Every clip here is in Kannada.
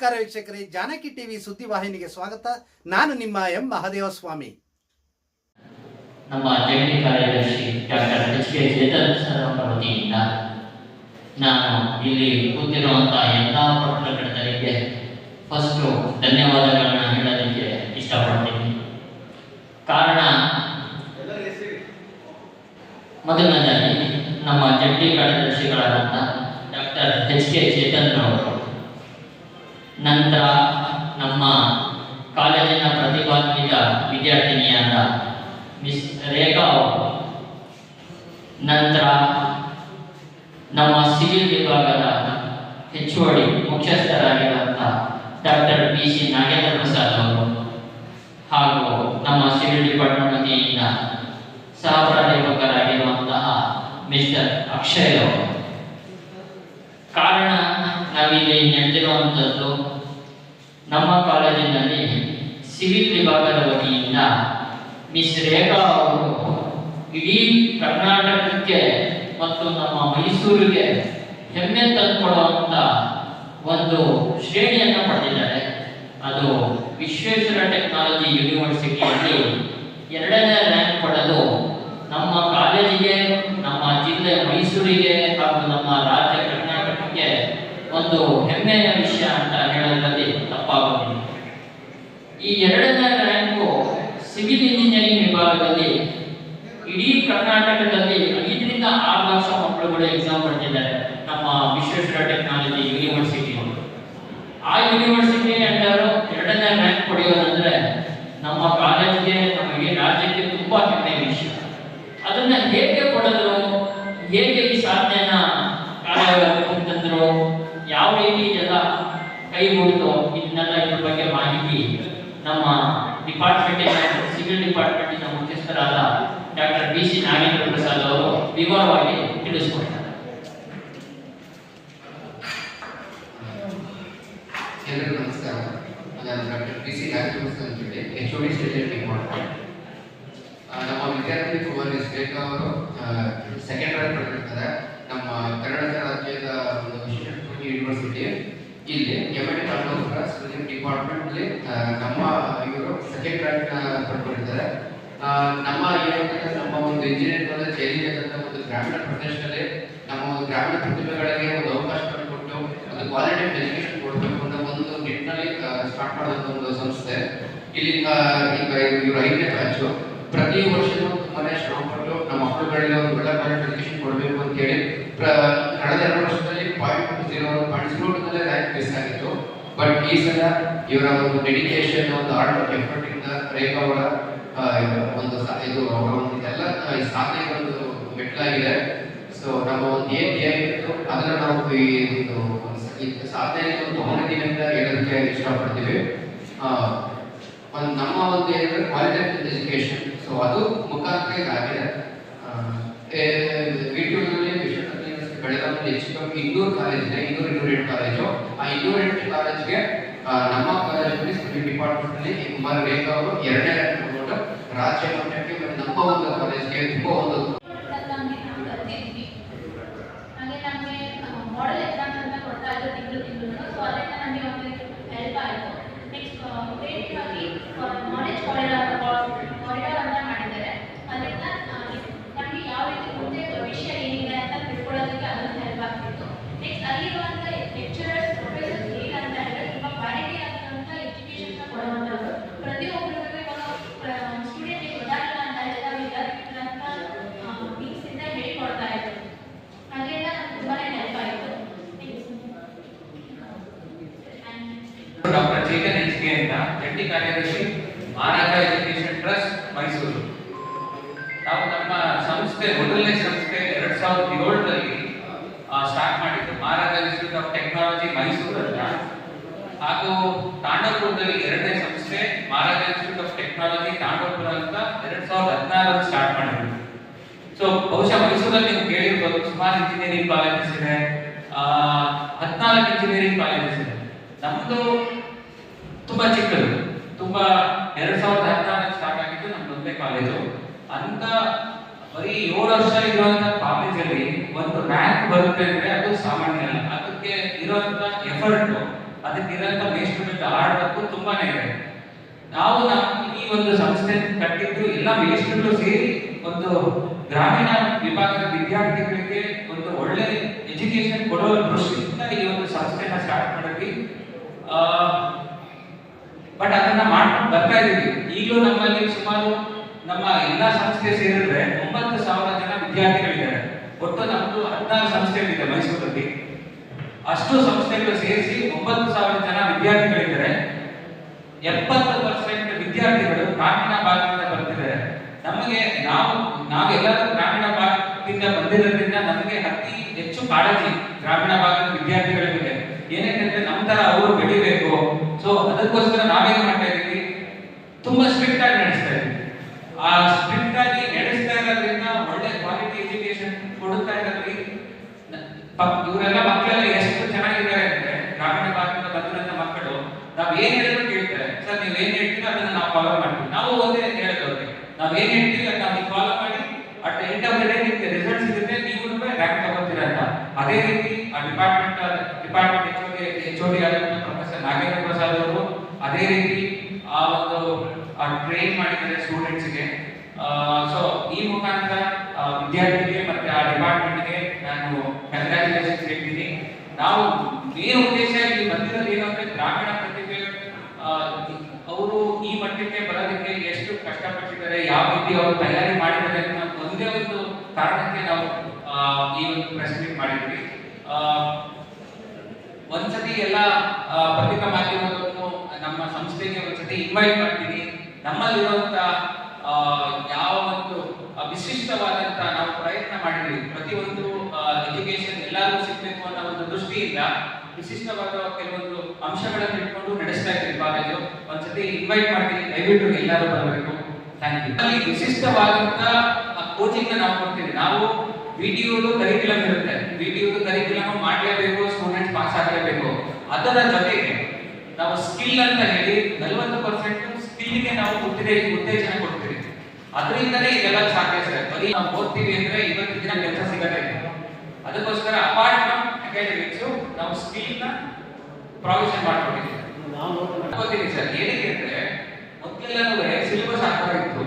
ನಮಸ್ಕಾರ ವೀಕ್ಷಕರೇ, ಜಾನಕಿ ಟಿವಿ ಸುದ್ದಿ ವಾಹಿನಿಗೆ ಸ್ವಾಗತ. ನಾನು ನಿಮ್ಮ ಎಂ ಮಹಾದೇವ ಸ್ವಾಮಿ ನಮ್ಮ ಜಂಟಿ ಕಾರ್ಯದರ್ಶಿ doctor H K Chetan sir ನಾನು ಇಲ್ಲಿ ಕೂತಿರುವಂತಹ ಎಲ್ಲ ಪತ್ರಕರ್ತರಿಗೆ ಫಸ್ಟು ಧನ್ಯವಾದಗಳನ್ನು ಹೇಳೋದಕ್ಕೆ ಇಷ್ಟಪಡ್ತೀನಿ. ಕಾರಣ ಮೊದಲನೇದಾಗಿ ನಮ್ಮ ಜಂಟಿ ಕಾರ್ಯದರ್ಶಿಗಳಾದಂಥ ಡಾಕ್ಟರ್ ಎಚ್ ಕೆ ಚೇತನ್ ಅವರು ನಂತರ ನಮ್ಮ ಕಾಲೇಜಿನ ಪ್ರತಿಭಾನ್ವಿತ ವಿದ್ಯಾರ್ಥಿನಿಯಾದ ಮಿಸ್ ರೇಖಾ ನಂತರ ನಮ್ಮ ಸಿವಿಲ್ ವಿಭಾಗದ ಹೆಚ್ಚುವರಿ ಮುಖ್ಯಸ್ಥರಾಗಿರುವಂಥ doctor B C Nagendra Prasad ಅವರು ಹಾಗೂ ನಮ್ಮ ಸಿವಿಲ್ ಡಿಪಾರ್ಟ್ಮೆಂಟ್ ವತಿಯಿಂದ ಸಹಪ್ರಾಧ್ಯಾಪಕರಾಗಿರುವಂತಹ ಮಿಸ್ಟರ್ ಅಕ್ಷಯ್ ಅವರು. ಕಾರಣ ನಾವಿಲ್ಲಿ ನಡೆದಿರುವಂಥದ್ದು ನಮ್ಮ ಕಾಲೇಜಿನಲ್ಲಿ ಸಿವಿಲ್ ವಿಭಾಗದ ವತಿಯಿಂದ ಮಿಸ್ ರೇಖಾ ಅವರು ಇಡೀ ಕರ್ನಾಟಕಕ್ಕೆ ಮತ್ತು ನಮ್ಮ ಮೈಸೂರಿಗೆ ಹೆಮ್ಮೆ ತಂದುಕೊಡುವಂಥ ಒಂದು ಶ್ರೇಣಿಯನ್ನು ಪಡೆದಿದ್ದಾರೆ. ಅದು ವಿಶ್ವೇಶ್ವರ ಟೆಕ್ನಾಲಜಿ ಯೂನಿವರ್ಸಿಟಿಯಲ್ಲಿ ಎರಡನೇ ರ್ಯಾಂಕ್ ಪಡೆದು ನಮ್ಮ ಕಾಲೇಜಿಗೆ, ನಮ್ಮ ಜಿಲ್ಲೆ ಮೈಸೂರಿಗೆ ಹಾಗೂ ನಮ್ಮ ರಾಜ್ಯ ಕರ್ನಾಟಕಕ್ಕೆ ಒಂದು ಹೆಮ್ಮೆಯ ವಿಷಯ ಅಂತ ಹೇಳೋದ್ರಲ್ಲಿ ತಪ್ಪಾಗುವುದಿಲ್ಲ ಈ ಎರಡನೇ ರ್ಯಾಂಕು ಸಿವಿಲ್ ಇಂಜಿನಿಯರಿಂಗ್ ವಿಭಾಗದಲ್ಲಿ ಇಡೀ ಕರ್ನಾಟಕದಲ್ಲಿ ಐದರಿಂದ ಆರು ಲಕ್ಷ ಮಕ್ಕಳುಗಳು ಎಕ್ಸಾಮ್ ಬರ್ತಿದ್ದಾರೆ ನಮ್ಮ ವಿಶ್ವೇಶ್ವರ ಟೆಕ್ನಾಲಜಿ ಯೂನಿವರ್ಸಿಟಿ ಆ ಯೂನಿವರ್ಸಿಟಿ ಅಂಡರ್ ಎರಡನೇ ರ್ಯಾಂಕ್ ಪಡೆಯೋದಂದ್ರೆ ನಮ್ಮ ಕಾಲೇಜಿಗೆ ನಮ್ಮ ಇಡೀ ರಾಜ್ಯಕ್ಕೆ ತುಂಬಾ ಹೆಮ್ಮೆಯ ವಿಷಯ ಅದನ್ನ ಹೇಗೆ ಪಡೆದ್ರು ಹೇಗೆ ಈ ಸಾಧನೆಯನ್ನ ಕಾರ್ಯತಂದ್ರು ಯಾವ ರೀತಿ ಇದೆಲ್ಲ ಕೈಗೂಡಿತು ಇದನ್ನೆಲ್ಲ ಇದ್ರ ಬಗ್ಗೆ ಮಾಹಿತಿ ನಮ್ಮ ಡಿಪಾರ್ಟ್ಮೆಂಟ್ ಸಿವಿಲ್ ಡಿಪಾರ್ಟ್ಮೆಂಟಿನ ಮುಖ್ಯಸ್ಥರಾದ doctor B C Nagendra Prasad ಅವರು ವಿವರವಾಗಿ ತಿಳಿಸ್ಕೊಡ್ತಾರೆ ಎಲ್ಲರಿಗೂ ನಮಸ್ಕಾರ. ನಾನು doctor C H O D state ಮಾಡ್ತಾರೆ ನಮ್ಮ ವಿದ್ಯಾರ್ಥಿ ಕುಮಾರ್ ಅವರು ಸೆಕೆಂಡ್ ರ್ಯಾಂಕ್ ಪಡೆದಿರ್ತಾರೆ. ನಮ್ಮ ಕರ್ನಾಟಕ ರಾಜ್ಯದ ಒಂದು ಯೂನಿವರ್ಸಿಟಿ ಇಲ್ಲಿ ಎಂ ಎ ಡಿ ಡಿಪಾರ್ಟ್ಮೆಂಟ್ ಅಲ್ಲಿ ನಮ್ಮ ಇವರು ಸೆಕೆಂಡ್ ರ್ಯಾಂಕ್ ಪಡ್ಕೊಂಡಿದ್ದಾರೆ. ನಮ್ಮ ಏನಂತಂದ್ರೆ ನಮ್ಮ ಒಂದು ಇಂಜಿನಿಯರ್ ಕಾಲೇಜ್ ಏನಿದೆ ಒಂದು ಗ್ರಾಮೀಣ ಪ್ರದೇಶದಲ್ಲಿ ನಮ್ಮ ಗ್ರಾಮೀಣ ಪ್ರತಿಭೆಗಳಿಗೆ ಒಂದು ಅವಕಾಶವನ್ನು ಕೊಟ್ಟು, ಒಂದು ಕ್ವಾಲಿಟಿ ಆಫ್ ಎಜುಕೇಶನ್ ಕೊಡಬೇಕು ಅನ್ನೋ ಒಂದು ನಿಟ್ಟಿನಲ್ಲಿ ಸ್ಟಾರ್ಟ್ ಮಾಡಿದಂಥ ಒಂದು ಸಂಸ್ಥೆ. ಇಲ್ಲಿ ಈಗ ಇವರು ಐದನೇ ಬ್ಯಾಚು ಪ್ರತಿ ವರ್ಷನೂ ತುಂಬಾನೇ ಶ್ರಮಪಟ್ಟು ನಮ್ಮ ಮಕ್ಕಳುಗಳಿಗೆ ಒಂದು ಒಳ್ಳೆ ಕ್ವಾಲಿಟಿ ಎಜುಕೇಶನ್ ಕೊಡಬೇಕು ಅಂತ ಹೇಳಿ, ಪ್ರ- ಕಳೆದ ಎರಡು ವರ್ಷದಲ್ಲಿ point zero zero rank miss ಆಗಿತ್ತು. ಬಟ್ ಈ ಸಲ ಇವರ ಒಂದು ಡೆಡಿಕೇಶನ್ ಒಂದು ಆರ್ಟ್ ಎಫರ್ಟ್ ಇಂದ ರೇಖಾ ಅವರ ಒಂದು ಇದು ಅವರ ಒಂದು ಎಲ್ಲ ಸಾಧನೆ ಒಂದು ಮೆಟ್ಲಾಗಿದೆ. ಸೊ ನಮ್ಮ ಒಂದು ಏನ್ ಏನಿತ್ತು ಅದನ್ನ ನಾವು ಈ ಒಂದು ಸಾಧನೆಗೆ ಒಂದು ಹೇಳೋದಕ್ಕೆ ಇಷ್ಟಪಡ್ತೀವಿ. ಒಂದು ನಮ್ಮ ಒಂದು ಏನಂದ್ರೆ ಕ್ವಾಲಿಟಿ ಎಜುಕೇಶನ್ ಸೊ ಅದು ಮುಖಾಂತರ ಆಗಿದೆ ಬೆಳಗಾವಿಯಲ್ಲಿ ಹೆಚ್ಚು ಇನ್ನೂರು ಕಾಲೇಜ್ ಇದೆ. ಇನ್ನೂರು ಇನ್ನೂರ ಕಾಲೇಜು. ಆ ಇನ್ನೂರ ಎಂಟು ಕಾಲೇಜ್ಗೆ ನಮ್ಮ ಕಾಲೇಜಲ್ಲಿ ಸ್ಟಡಿ ಡಿಪಾರ್ಟ್ಮೆಂಟ್ ಅಲ್ಲಿ ಕುಮಾರ್ ರೇಖಾ ಅವರು ಎರಡನೇ ರ್ಯಾಂಕ್ ಕೊಟ್ಟು ರಾಜ್ಯ ಮಟ್ಟಕ್ಕೆ ನಮ್ಮ ಒಂದು ಕಾಲೇಜ್ಗೆ ತುಂಬ ಒಂದು ನಮಗೆ ನಾವು ಬರ್ತಿದ್ವಿ ಹಾಗೆ ನಮಗೆ ಮಾಡೆಲ್ ಎಕ್ಸಾಮ್ಸ್ ಅಂತ ಕೊಡ್ತಾ ಇದ್ರು ತಿಂಗಳು ತಿಂಗಳು ಸೊ ಅದರಿಂದ ನಮಗೆ ಒಂದು ಹೆಲ್ಪ್ ಆಯಿತು ನೆಕ್ಸ್ಟ್ ಕ್ರಿಯೇಟಿವ್ ಆಗಿ ನಾಲೆಜ್ ಕಾರಿಡಾರ್ ಕಾರಿಡಾರ್ ಅಂತ ಮಾಡಿದ್ದಾರೆ ಅದರಿಂದ ನಮಗೆ ಯಾವ ರೀತಿ ಮುಂದೆ ಭವಿಷ್ಯ ಏನಿದೆ ಅಂತ ತಿಳ್ಕೊಳ್ಳೋದಕ್ಕೆ ಅದೊಂದು ಹೆಲ್ಪ್ ಆಗ್ತಿತ್ತು ನೆಕ್ಸ್ಟ್ ಅಲ್ಲಿರುವಂಥ ಲೆಕ್ಚರರ್ಸ್ ಪ್ರೊಫೆಸರ್ಸ್ ಹೇಗೆ ಅಂತ ಹೇಳಿದ್ರೆ ತುಂಬ ಕ್ವಾಲಿಟಿ ಆದಂಥ ಎಜುಕೇಷನ್ನ ಕೊಡುವಂಥದ್ದು ಪ್ರತಿಯೊಬ್ಬರಿಗೂ ಸ್ಟೂಡೆಂಟಿಗೆ ಗೊತ್ತಾಗಿಲ್ಲ ಅಂತ ಹೇಳಿದಾಗ ವಿದ್ಯಾರ್ಥಿಗಳಂತ ಇಂದ ಹೇಳ್ಕೊಡ್ತಾ ಇದ್ರು ಅದರಿಂದ ನಮ್ಗೆ ತುಂಬಾನೇ ಹೆಲ್ಪ್ ಆಯಿತು ಡಾಕ್ಟರ್ ಚೇತನ್ ಎಚ್ ಕೆ ಅಂತ ಜಂಟಿ ಕಾರ್ಯದರ್ಶಿ ಮಹಾರಾಜ ಎಜುಕೇಶನ್ ಟ್ರಸ್ಟ್ ಮೈಸೂರು ನಾವು ನಮ್ಮ ಸಂಸ್ಥೆ ಮೊದಲನೇ ಸಂಸ್ಥೆ ಎರಡ್ ಸಾವಿರದ ಏಳರಲ್ಲಿ ಸ್ಟಾರ್ಟ್ ಮಾಡಿದ್ದು ಮಹಾರಾಜ ಇನ್ಸ್ಟಿಟ್ಯೂಟ್ ಆಫ್ ಟೆಕ್ನಾಲಜಿ ಮೈಸೂರಲ್ಲ ಹಾಗೂ ತಾಂಡವಪುರದಲ್ಲಿ ಎರಡನೇ ಸಂಸ್ಥೆ Maharaja institute of technology Tandavapura ಅಂತ ಎರಡ್ ಸಾವಿರದ ಹದಿನಾರರಲ್ಲಿ ಸ್ಟಾರ್ಟ್ ಮಾಡಿದ್ರು. ಸೊ ಬಹುಶಃ ಮೈಸೂರಲ್ಲಿ ನೀವು ಕೇಳಿರ್ಬೋದು, ಸುಮಾರು ಇಂಜಿನಿಯರಿಂಗ್ ಕಾಲೇಜಸ್ ಇದೆ ಹದಿನಾಲ್ಕು ಇಂಜಿನಿಯರಿಂಗ್ ಕಾಲೇಜಸ್ ಇದೆ. ನಮ್ದು ತುಂಬಾ ಚಿಕ್ಕದು, ತುಂಬಾ ಎರಡ್ ಸಾವಿರದ ಹದಿನಾರಕ್ಕೆ ಸ್ಟಾರ್ಟ್ ಆಗಿದ್ದು ನಮ್ದು ಕಾಲೇಜು ಅಂತ ಬರೀ ಏಳು ವರ್ಷ ಇರುವಂತ ಕಾಲೇಜಲ್ಲಿ ಒಂದು ರ್ಯಾಂಕ್ ಬರುತ್ತೆ ಅಂದ್ರೆ ಅದು ಸಾಮಾನ್ಯ ಅಲ್ಲ. ಅದಕ್ಕೆ ಇರುವಂತ ಎಫರ್ಟ್ ಅದಕ್ಕಿರೋಂಥ ಮೇಷ್ಟ್ರುಗಳ ಹಾರ್ಡ್ ವರ್ಕ್ ತುಂಬಾನೇ ಇದೆ. ನಾವು ಈ ಒಂದು ಸಂಸ್ಥೆ ಕಟ್ಟಿದ್ದು ಎಲ್ಲ ಮೇಷ್ಟ್ರು ಸೇರಿ ಒಂದು ಗ್ರಾಮೀಣ ವಿಭಾಗದ ವಿದ್ಯಾರ್ಥಿಗಳಿಗೆ ಒಂದು ಒಳ್ಳೆ ಎಜುಕೇಶನ್ ಕೊಡುವ ದೃಷ್ಟಿಯಿಂದ ಈ ಒಂದು ಸಂಸ್ಥೆನ ಸ್ಟಾರ್ಟ್ ಮಾಡಿದ್ವಿ. ಬಟ್ ಅದನ್ನ ಮಾಡ್ಕೊಂಡು ಬರ್ತಾ ಇದೀವಿ. ಈಗಲೂ ನಮ್ಮಲ್ಲಿ ಸುಮಾರು ನಮ್ಮ ಎಲ್ಲ ಸಂಸ್ಥೆ ಸೇರಿದ್ರೆ ಒಂಬತ್ತು ಸಾವಿರ ಜನ ವಿದ್ಯಾರ್ಥಿಗಳಿದ್ದಾರೆ. ಒಟ್ಟು ನಮ್ಮದು ಹದಿನಾರು ಸಂಸ್ಥೆಗಳಿದೆ ಮೈಸೂರಲ್ಲಿ. ಅಷ್ಟು ಸಂಸ್ಥೆಗಳು ಸೇರಿಸಿ ಒಂಬತ್ತು ಸಾವಿರ ಜನ ವಿದ್ಯಾರ್ಥಿಗಳಿದ್ದಾರೆ. ಎಪ್ಪತ್ತು ಪರ್ಸೆಂಟ್ ವಿದ್ಯಾರ್ಥಿಗಳು ಗ್ರಾಮೀಣ ಭಾಗದಿಂದ ಬರ್ತಿದ್ದಾರೆ. ನಮಗೆ ನಾವು ನಾವೆಲ್ಲರೂ ಗ್ರಾಮೀಣ ಭಾಗದಿಂದ ಬಂದಿರೋದ್ರಿಂದ ನಮಗೆ ಅತಿ ಹೆಚ್ಚು ಕಾಳಜಿ ಗ್ರಾಮೀಣ ಭಾಗದ ವಿದ್ಯಾರ್ಥಿಗಳ ಮೇಲೆ. ಏನಕ್ಕೆ ನಮ್ಮ ತರ ಅವರು ಬೆಳಿಬೇಕು. ಸೊ ಅದಕ್ಕೋಸ್ಕರ ನಾವೇನ್ ಮಾಡ್ತಾ ಇದ್ದೀವಿ? ತುಂಬಾ ಸ್ಟ್ರಿಕ್ಟ್ ಆಗಿ ನಡೆಸ್ತಾ ಇದ್ದೀವಿ. ಆ ಸ್ಟ್ರಿಕ್ಟ್ ಆಗಿ ನಡೆಸ್ತಾ ಇರೋದ್ರಿಂದ ಒಳ್ಳೆ ಕ್ವಾಲಿಟಿ ಎಜುಕೇಶನ್ ಕೊಡ್ತಾ ಇರೋದ್ರಿಂದ ಇವರೆಲ್ಲ ಮಕ್ಕಳೆಲ್ಲ ಎಷ್ಟು ಚೆನ್ನಾಗಿದ್ದಾರೆ ಅಂದ್ರೆ ಗ್ರಾಮೀಣ ಭಾಗದಿಂದ ಬಂದಿರೋ ಮಕ್ಕಳು, ನಾವ್ ಏನ್ ಹೇಳಿದ್ರು ಕೇಳ್ತಾರೆ. ಸರ್, ನೀವು ಏನ್ ಹೇಳ್ತೀರೋ ಅದನ್ನ ನಾವು ಫಾಲೋ ಮಾಡ್ತೀವಿ. ನಾವು ಒಂದೇ ಅಂತ ಹೇಳಿದವ್ರಿಗೆ. ನಾವ್ ಏನ್ ಹೇಳ್ತೀವಿ ಅದನ್ನ ನೀವು ಫಾಲೋ ಮಾಡಿ ಅಟ್ ಎಂಡ್ ಆಫ್ ಡೇ ನಿಮ್ಗೆ ರಿಸಲ್ಟ್ ಸಿಗುತ್ತೆ ನೀವು ರ್ಯಾಂಕ್ ತಗೋತೀರ ಅಂತ. ಅದೇ ರೀತಿ ಆ department department H H D ಆದಂತ ಪ್ರೊಫೆಸರ್ ನಾಗೇಂದ್ರ ಪ್ರಸಾದ್ ಅವರು, ಅದೇ ರೀತಿ ಆ ಒಂದು ಟ್ರೈನ್ ಮಾಡಿದ್ದಾರೆ ಸ್ಟೂಡೆಂಟ್ಸ್ಗೆ ಸೊ ಈ ಮುಖಾಂತರ ವಿದ್ಯಾರ್ಥಿಗೆ ಮತ್ತೆ ಆ ಡಿಪಾರ್ಟ್ಮೆಂಟ್ಗೆ ನಾನು ಕಂಗ್ರ್ಯಾಚುಲೇಷನ್ಸ್ ಹೇಳ್ತೀನಿ ನಾವು ಮೇನ್ ಉದ್ದೇಶ ಇಲ್ಲಿ ಬಂದಿರೋದು ಏನಂದ್ರೆ ಗ್ರಾಮೀಣ ಪ್ರತಿಭೆ ಅವರು ಈ ಮಟ್ಟಕ್ಕೆ ಬರೋದಕ್ಕೆ ಎಷ್ಟು ಕಷ್ಟಪಟ್ಟಿದ್ದಾರೆ, ಯಾವ ರೀತಿ ಅವರು ತಯಾರಿ ಮಾಡಿದ್ದಾರೆ ಒಂದೇ ಒಂದು ಕಾರಣಕ್ಕೆ ನಾವು ಈ ಒಂದು ಪ್ರೆಸ್ ಮಾಡಿದ್ವಿ. ಒಂದ್ಸತಿ ಎಲ್ಲ ಪತ್ರಿಕಾ ನಮ್ಮ ಸಂಸ್ಥೆಗೆ ಒಂದ್ಸತಿ ಇನ್ವೈಟ್ ಮಾಡ್ತೀನಿ. ನಮ್ಮಲ್ಲಿರುವಂತ ಯಾವ ಒಂದು ವಿಶಿಷ್ಟವಾದಂತ ನಾವು ಪ್ರಯತ್ನ ಮಾಡಿದ್ವಿ. ಪ್ರತಿಯೊಂದು ದೃಷ್ಟಿಯಿಂದ ವಿಶಿಷ್ಟವಾದ ಕೆಲವೊಂದು ಅಂಶಗಳನ್ನು ಇಟ್ಕೊಂಡು ನಡೆಸ್ತಾ ಇದ್ದೀವಿ ಕಾಲೇಜು ಒಂದ್ಸತಿ ಇನ್ವೈಟ್ ಮಾಡ್ತೀನಿ ದಯವಿಟ್ಟು ಎಲ್ಲರೂ ಬರಬೇಕು. ಥ್ಯಾಂಕ್ ಯು ಅಲ್ಲಿ ವಿಶಿಷ್ಟವಾದಂತ ಕೋಚಿಂಗ್ ನಾವು ಕೊಡ್ತೀವಿ. ನಾವು ವಿಡಿಯೋದು ಕರಿಕ್ಯುಲಮ್ ಇರುತ್ತೆ. ವಿಡಿಯೋದು ಕರಿಕ್ಯುಲಮ್ ಮಾಡಲೇಬೇಕು ಸ್ಟೂಡೆಂಟ್ಸ್ ಪಾಸ್ ಆಗಲೇಬೇಕು. ಅದರ ಜೊತೆಗೆ ನಾವು ಸ್ಕಿಲ್ ಅಂತ ಹೇಳಿ ನಲವತ್ತು ಪರ್ಸೆಂಟ್ ಸ್ಕಿಲ್ಗೆ ನಾವು ಉತ್ತೇ ಉತ್ತೇಜನ ಕೊಡ್ತೀವಿ. ಅದರಿಂದಲೇ ಇದೆಲ್ಲ ಸಾಧ್ಯ ಸರ್. ಬರೀ ನಾವು ಓದ್ತೀವಿ ಅಂದ್ರೆ ಇವತ್ತು ದಿನ ಕೆಲಸ ಸಿಗತ್ತೆ ಅದಕ್ಕೋಸ್ಕರ ಫ್ರಮ್ ನಾವು ಸ್ಕೀಲ್ನ ನ ಪ್ರಾವಿಷನ್ ಮಾಡ್ಕೊಂಡಿದ್ದೀವಿ. ಅನ್ಕೋತೀನಿ ಸರ್ ಏನಕ್ಕೆ ಅಂದ್ರೆ ಮೊದಲೆಲ್ಲ ಸಿಲೆಬಸ್ ಆಗ್ತಾ ಇತ್ತು.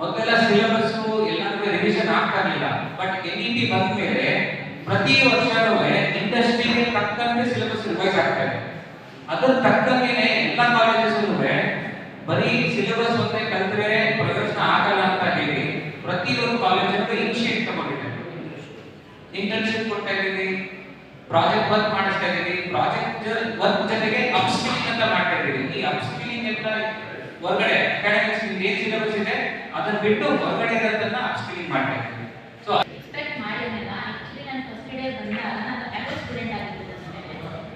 ಮೊದಲೆಲ್ಲ ಸಿಲೆಬಸ್ ಎಲ್ಲನೂ ರಿವಿಷನ್ ಆಗ್ತಾ ಇರಲಿಲ್ಲ. ಬಟ್ ಎನ್ ಇ ಟಿ ಬಂದ ಮೇಲೆ ಪ್ರತಿ ವರ್ಷನೂ ಇಂಡಸ್ಟ್ರಿಗೆ ತಕ್ಕಂತೆ ಸಿಲೆಬಸ್ ರಿವೈಸ್ ಆಗ್ತಾ ಇದೆ. ಅದ್ರ ತಕ್ಕಂತೆ ಎಲ್ಲ ಕಾಲೇಜಸ್ನು ಬರೀ ಸಿಲೆಬಸ್ ಒಂದೇ ಕಲ್ತ್ರೆ ಪ್ರಯೋಜನ ಆಗಲ್ಲ ಅಂತ ಹೇಳಿ ಪ್ರತಿಯೊಂದು ಕಾಲೇಜಲ್ಲೂ ಇನಿಷಿಯೇಟ್ ತಗೊಂಡಿದೆ ಇಂಟರ್ನ್ಶಿಪ್ ಕೊಡ್ತಾ ಇದೀವಿ ಪ್ರಾಜೆಕ್ಟ್ ವರ್ಕ್ ಮಾಡಿಸ್ತಾ ಇದ್ದೀರಿ. ಪ್ರಾಜೆಕ್ಟ್ ವರ್ಕ್ ಜೊತೆಗೆ ಅಪ್ಸ್ಕಿಲಿಂಗ್ ಅಂತ ಮಾಡ್ತಾ ಇದ್ದೀವಿ ಈ ಅಪ್ಸ್ಕಿಲಿಂಗ್ ಅಂತ ಹೊರಗಡೆ ಅಕಾಡೆಮಿಕ್ಸ್ ಏನ್ ಸಿಲೆಬಸ್ ಇದೆ? ಅದನ್ನ ಬಿಟ್ಟು ಹೊರಗಡೆ ಇರೋದನ್ನ ಅಪ್ಸ್ಕಿಲಿಂಗ್ ಮಾಡ್ತಾ ಇದೀವಿ ಸೊ ಎಕ್ಸ್ಪೆಕ್ಟ್ ಮಾಡಿರಲಿಲ್ಲ ಆಕ್ಚುಲಿ ನಾನು ಫಸ್ಟ್ ಡೇ ಬಂದಾಗ ನಾನು ಎಫ್ ಸ್ಟೂಡೆಂಟ್ ಆಗಿದ್ದೆ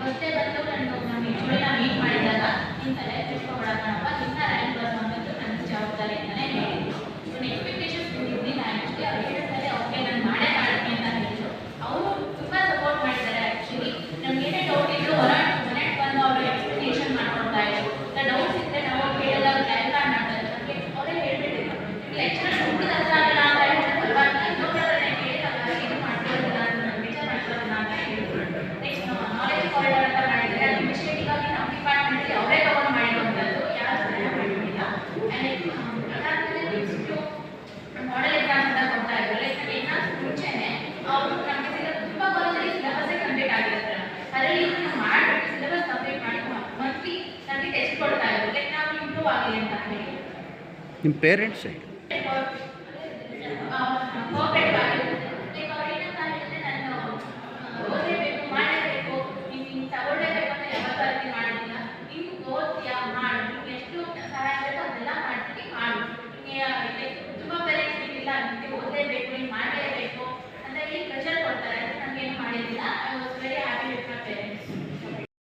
ಫಸ್ಟ್ ಡೇ ಬಂದು ನಾನು ನಮ್ಮ ಹೆಚ್ಒಡಿನ ಮೀಟ್ ಮಾಡಿದಾಗ ನಿನ್ನ ತಲೆ ತಿಳ್ಕೊಬಿಡೋಣಪ್ಪ ನಿನ್ನ ರ್ಯಾಂಕ್ ಬಸ್ ಅನ್ನೋದು ನನ್ನ ಜವಾಬ್ದಾರಿ ಅಂತಲೇ ಹೇಳಿದ್ರು ನನ್ನ ಎಕ್ಸ್ಪೆಕ್ಟೇಷನ್ಸ್ ಇದ್ದೀನಿ ನಾನು ಆ್ಯಕ್ಚುಲಿ ಅವ್ರು ಹೇಳಿದ್ಮೇಲೆ ಓಕೆ ನಾನು ಮಾಡೇ ಮಾಡ್ತೀನಿ ಅಂತ ಹೇಳಿದ್ರು ಅವರು ತುಂಬ ಸಪೋರ್ಟ್ ಮಾಡಿದ್ದಾರೆ ಆ್ಯಕ್ಚುಲಿ ನಮ್ಗೆ ಏನೇ ಡೌಟ್ ಇದ್ರು ಹೊರ ಮನೆಗೆ ಬಂದು ಅವರು ಎಕ್ಸ್ಪ್ಲನೇಷನ್ ಮಾಡ್ಕೊಡ್ತಾ ಇದ್ರು ಡೌಟ್ಸ್ ಇದ್ದರೆ ನಾವು ಕೇಳಿದಾಗ ಕ್ಲಾರಿಫೈ ಮಾಡ್ತಾರೆ ನಮಗೆ ಅವರೇ ಹೇಳ್ಬಿಟ್ಟಿದ್ರು ಲೆಕ್ಚರ್ ಒಬ್ಬರು ಅರ್ಥ ಆಗಲ್ಲ ಅಂತ ಹೇಳಿದ್ರೆ ಪರವಾಗಿಲ್ಲ ಇನ್ನೊಬ್ಬರನ್ನ ಕೇಳಿದಾಗ ಇದು ಮಾಡ್ಕೊಳ್ಳೋದಿಲ್ಲ ಅಂತ ವಿಚಾರ ಮಾಡ್ಕೊಳ್ಳೋದಿಲ್ಲ ಅಂತ ಹೇಳಿದ್ರು ನೆಕ್ಸ್ಟ್ ನಾಲೆಜ್ ಕಾರಿಡಾರ್ ಅಂತ ಮಾಡಿದ್ರೆ ಅದು ಇನಿಷಿಯೇಟಿವ್ ಆಗಿ ನಮ್ಮ ಡಿಪಾರ್ಟ್ಮೆಂಟಲ್ಲಿ ಅವರೇ ತಗೊಂಡು ಮಾಡಿರುವಂಥದ್ದು ಯಾರು ಸಹಾಯ ಮಾಡಿರಲಿಲ್ಲ ಆ್ಯಂಡ್ ಅದಾದ್ಮೇಲೆ ನೆಕ್ಸ್ಟು ಮಾಡೆಲ್ ಎಕ್ಸಾಮ್ ಅಂತ ಕೊಡ್ತಾ ಇದ್ರು ಲೈಕ್ ಎಕ್ಸಾಮ್ಸ್ ಮುಂಚೆನೆ ಅವರು ನಮಗೆ ಸಿಲೆಬಸ್ ತುಂಬ ಕಾಲೇಜಲ್ಲಿ ಸಿಲೆಬಸ್ಸೇ ಕಂಪ್ಲೀಟ್ ಆಗಿರುತ್ತೆ ಅದರಲ್ಲಿ ಇದನ್ನ ಮಾಡ್ಬಿಟ್ಟು ಸಿಲೆಬಸ್ ಕಂಪ್ಲೀಟ್ ಮಾಡಿ ಮಂತ್ಲಿ ನಮಗೆ ಟೆಸ್ಟ್ ಕೊಡ್ತಾ ಇದ್ರು ಲೈಕ್ ನಾವು ಇಂಪ್ರೂವ್